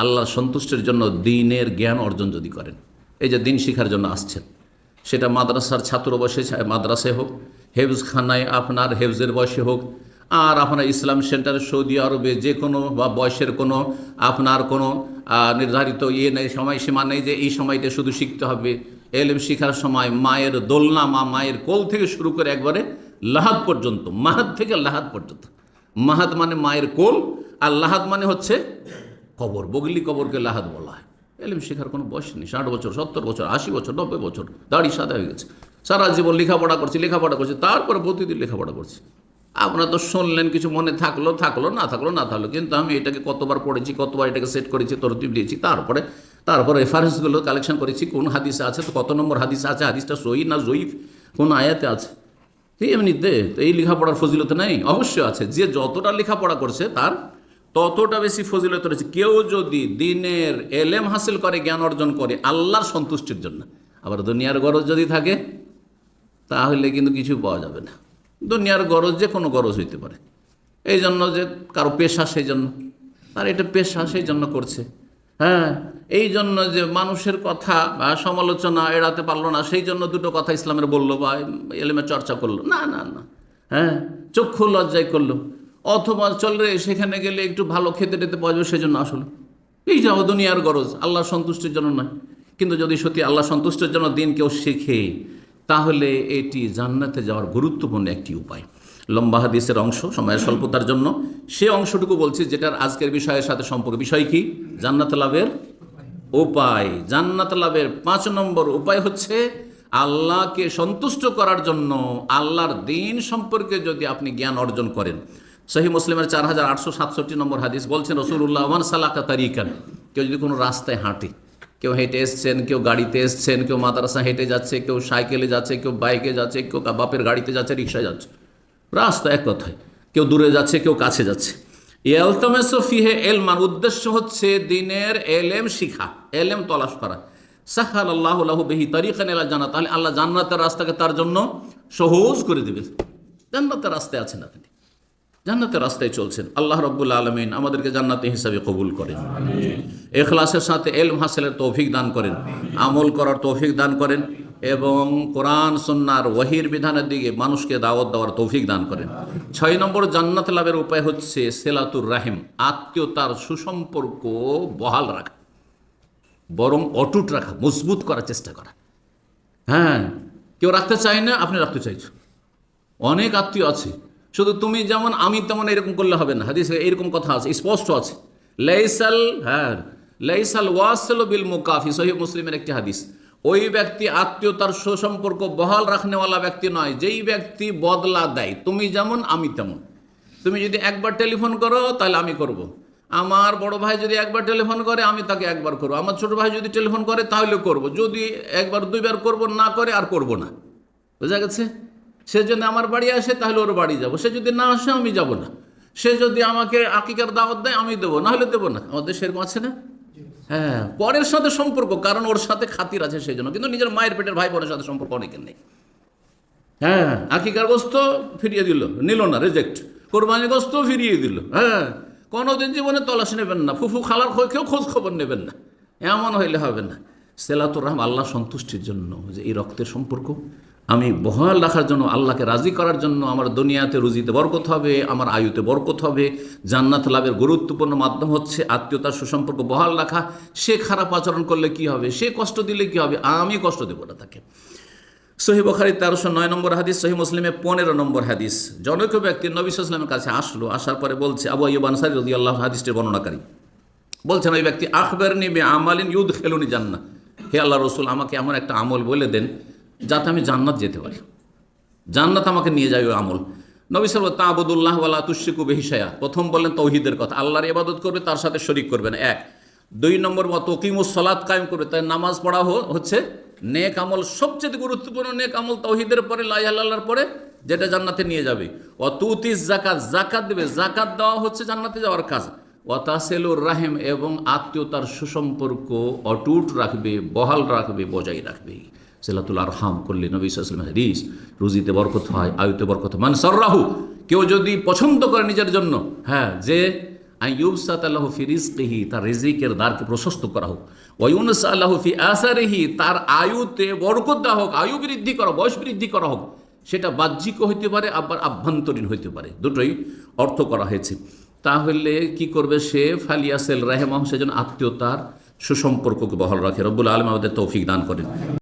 আল্লাহর সন্তুষ্টির জন্য দিনের জ্ঞান অর্জন যদি করেন, এই যে দিন শিখার জন্য আসছেন, সেটা মাদ্রাসার ছাত্র বসে মাদ্রাসায় হোক, হেফজখানায় আপনার হেফজের বয়সে হোক, আর আপনার ইসলাম সেন্টার সৌদি আরবে যে কোনো বা বয়সের কোনো, আপনার কোনো নির্ধারিত ইয়ে নেই, সময়সীমা নেই যে এই সময়টা শুধু শিখতে হবে। এলএম শিখার সময় মায়ের দোলনা মা মায়ের কোল থেকে শুরু করে একবারে লাহাদ পর্যন্ত, মাহাত থেকে লাহাদ পর্যন্ত। মাহাত মানে মায়ের কোল, আর লাহাদ মানে হচ্ছে কবর, বগলি কবরকে লাহাদ বলা হয়। এলিম শেখার কোনো বয়স নেই। ষাট বছর, সত্তর বছর, আশি বছর, নব্বই বছর, দাড়ি সাদা হয়ে গেছে। সারা জীবন লেখাপড়া করছি লেখাপড়া করছি, তারপরে প্রতিদিন লেখাপড়া করছি। আপনারা তো শুনলেন, কিছু মনে থাকল থাকল, না থাকল না থাকল, কিন্তু আমি এটাকে কতবার পড়েছি, কতবার এটাকে সেট করেছি, তরতিব দিয়েছি, তারপরে, তারপর রেফারেন্সগুলো কালেকশন করেছি, কোন হাদিসে আছে, তো কত নম্বর হাদিসে আছে, হাদিসটা সহি না জয়ীফ, কোন আয়াতে আছে? এমনিতে, তো এই লেখাপড়ার ফজিলত নেই? অবশ্যই আছে। যে যতটা লেখাপড়া করছে, তার ততটা বেশি ফজিলত রয়েছে। কেউ যদি দিনের এলেম হাসিল করে, জ্ঞান অর্জন করে, আল্লাহর সন্তুষ্টির জন্য। আবার দুনিয়ার গরজ যদি থাকে, তাহলে কিন্তু কিছু পাওয়া যাবে না। দুনিয়ার গরজ যে কোনো গরজ হইতে পারে। এই জন্য যে কারও পেশা সেই জন্য আর এটা পেশা সেই জন্য করছে। হ্যাঁ এই জন্য যে মানুষের কথা বা সমালোচনা এড়াতে পারল না সেই জন্য দুটো কথা ইসলামের বলল বা এলেমে চর্চা করল। না না না। হ্যাঁ চক্ষু লজ্জায় করল। অথবা চল রে সেখানে গেলে একটু ভালো খেতে টেতে পাওয়া যাবে, সেজন্য আসলো এই যাও দুনিয়ার গরজ আল্লাহ সন্তুষ্টির জন্য নয়। কিন্তু যদি সত্যি আল্লাহ সন্তুষ্টের জন্য দিন কেউ শেখে, তাহলে এটি জান্নাতে যাওয়ার গুরুত্বপূর্ণ একটি উপায়। লম্বা হাদিসের অংশ, সময়ের স্বল্পতার জন্য। সে অংশটুকু বলছি, যেটার আজকের বিষয়ের সাথে সম্পর্ক। বিষয় কি? জান্নাত লাভের উপায়। জান্নাত লাভের পাঁচ নম্বর উপায় হচ্ছে আল্লাহকে সন্তুষ্ট করার জন্য, আল্লাহর দিন সম্পর্কে যদি আপনি জ্ঞান অর্জন করেন সহি মুসলিমের চার হাজার আটশো সাতষট্টি নম্বর হাদিস বলছেন রসুল্লাহ ওমান সালাকা তারিকান। কেউ যদি কোনো রাস্তায় হাঁটে, কেউ হেঁটে এসছেন, কেউ গাড়িতে এসছেন, কেউ মাদ্রাসা হেঁটে যাচ্ছে, কেউ সাইকেলে যাচ্ছে, কেউ বাইকে যাচ্ছে, কেউ বাপের গাড়িতে যাচ্ছে রিক্সায় যাচ্ছে। রাস্তা এক কথায়। কেউ দূরে যাচ্ছে, কেউ কাছে যাচ্ছে। ফিহে এলমান উদ্দেশ্য হচ্ছে দিনের এলেম শিখা, এলেম তলাশ করা। সাহাল আল্লাহ বেহি তারিখান এলা জানা তাহলে আল্লাহ জান্নাতের রাস্তাকে তার জন্য সহজ করে দেবে। জান্নাতের রাস্তায় আছেন আপনি। জান্নাতের রাস্তায় চলছেন। আল্লাহ রব্বুল আলমিন আমাদেরকে জান্নাতি হিসাবে কবুল করেন। এখলাসের সাথে এলম হাসিলের তৌফিক দান করেন। আমল করার তৌফিক দান করেন এবং কোরআন সন্ন্যার ওয়াহির বিধানের দিকে মানুষকে দাওয়াত দেওয়ার তৌফিক দান করেন। ছয় নম্বর জান্নাত লাভের উপায় হচ্ছে সেলাতুর রাহিম, আত্মীয়তার সুসম্পর্ক বহাল রাখা। বরং অটুট রাখা, মজবুত করার চেষ্টা করা। হ্যাঁ কেউ রাখতে চায় না, আপনি রাখতে চাইছো অনেক আত্মীয় আছে শুধু তুমি যেমন, আমি তেমন এরকম করলে হবে না। হাদিস এরকম কথা আছে, স্পষ্ট আছে। লেইসাল হ্যাঁ লেইসাল ওয়াসল বিল মুকাফি সহি মুসলিমের একটি হাদিস। ওই ব্যক্তি আত্মীয়তার সুসম্পর্ক বহাল রাখনেওয়ালা ব্যক্তি নয়, যেই ব্যক্তি বদলা দেয়। তুমি যেমন, আমি তেমন। তুমি যদি একবার টেলিফোন করো, তাহলে আমি করব। আমার বড় ভাই যদি একবার টেলিফোন করে, আমি তাকে একবার করব। আমার ছোট ভাই যদি টেলিফোন করে, তাহলে করব। যদি একবার, দুইবার করব, না করে, আর করব না। বোঝা গেছে? সে যদি আমার বাড়ি আসে, তাহলে ওর বাড়ি যাব। সে যদি না আসে, আমি যাব না। সে যদি আমাকে আকিকার দাওয়াত দেয়, আমি দেবো। না হলে দেবো না। আমাদের সেরকম আছে না? হ্যাঁ পরের সাথে সম্পর্ক, কারণ ওর সাথে খাতির আছে সেই জন্য। কিন্তু নিজের মায়ের পেটের ভাই বোনের সাথে সম্পর্ক অনেকের নেই। হ্যাঁ আকিকার গোস্ত ফিরিয়ে দিল। নিল না রেজেক্ট কোরবানি গোস্ত ফিরিয়ে দিল। হ্যাঁ কোনোদিন জীবনে তলাশ নেবেন না। ফুফু খালার কেউ খোঁজ খবর নেবেন না। এমন হইলে হবে না। সেলাতুর রহম আল্লাহ সন্তুষ্টির জন্য যে এই রক্তের সম্পর্ক আমি বহাল রাখার জন্য, আল্লাহকে রাজি করার জন্য আমার দুনিয়াতে রুজিতে বরকত হবে, আমার আয়ুতে বরকত হবে। জান্নাত লাভের গুরুত্বপূর্ণ মাধ্যম হচ্ছে আত্মীয়তার সুসম্পর্ক বহাল রাখা। সে খারাপ আচরণ করলে কি হবে? সে কষ্ট দিলে কি হবে? আমি কষ্ট দেবো না তাকে। সহি বখারি তেরোশো নয় নম্বর হাদিস, সহি মুসলিমে পনেরো নম্বর হাদিস। জনৈক ব্যক্তি নবী ইসলামের কাছে আসলো, আসার পরে বলছে, আবু আইব আনসারি রদি আল্লাহ হাদিসটির বর্ণনাকারী। বলছেন, ওই ব্যক্তি আখবর নিবে আমালিন ইউদ খেলুনি জান্না হে আল্লাহ রসুল, আমাকে এমন একটা আমল বলে দেন যাতে আমি জান্নাত যেতে পারি। জান্নাত আমাকে নিয়ে ওই আমল। নবী সাল তাবুদুল্লাহ ওয়ালা তুশিকু বেহিসায়া প্রথম বললেন তৌহিদের কথা। আল্লাহর ইবাদত করবে, তার সাথে শরিক করবেন। এক। দুই নম্বর তকিমুস সলাদ কায়েম করবে। তাই নামাজ পড়া হচ্ছে নেক আমল। সবচেয়ে গুরুত্বপূর্ণ নেক আমল তৌহিদের পরে লাই আল্লাহর পরে, যেটা জান্নাতে নিয়ে যাবে। ও অতুতিস জাকাত জাকাত দেবে। জাকাত দেওয়া হচ্ছে জান্নাতে যাওয়ার কাজ। ও ওয়াতাসেলুর রাহেম এবং আত্মীয়তার সুসম্পর্ক অটুট রাখবে, বহাল রাখবে, বজায় রাখবে। সেলাতুল আরহাম করলে নবী সাল্লাম হাদিস, রুজিতে বরকত হয়, আয়ুতে বরকত। মানে সর্রাহু, কেউ যদি পছন্দ করে নিজের জন্য হ্যাঁ যে আইয়ুবসাত আল্লাহ ফি রিজকিহি, তার রিজিকের দ্বারকে প্রশস্ত করা হোক। ওয়ুনস আল্লাহ ফি আসারিহি, তার আয়ুতে বরকত দেওয়া হোক, আয়ু বৃদ্ধি করা বয়স বৃদ্ধি করা হোক, সেটা বাহ্যিক হইতে পারে, আবার আভ্যন্তরীণ হইতে পারে। দুটোই অর্থ করা হয়েছে। তাহলে কি করবে সে? ফালিয়াসেল রাহেমাহ সেজন্য আত্মীয়তার সুসম্পর্ককে বহাল রাখে। রব্বুল আলম আমাদের তৌফিক দান করেন।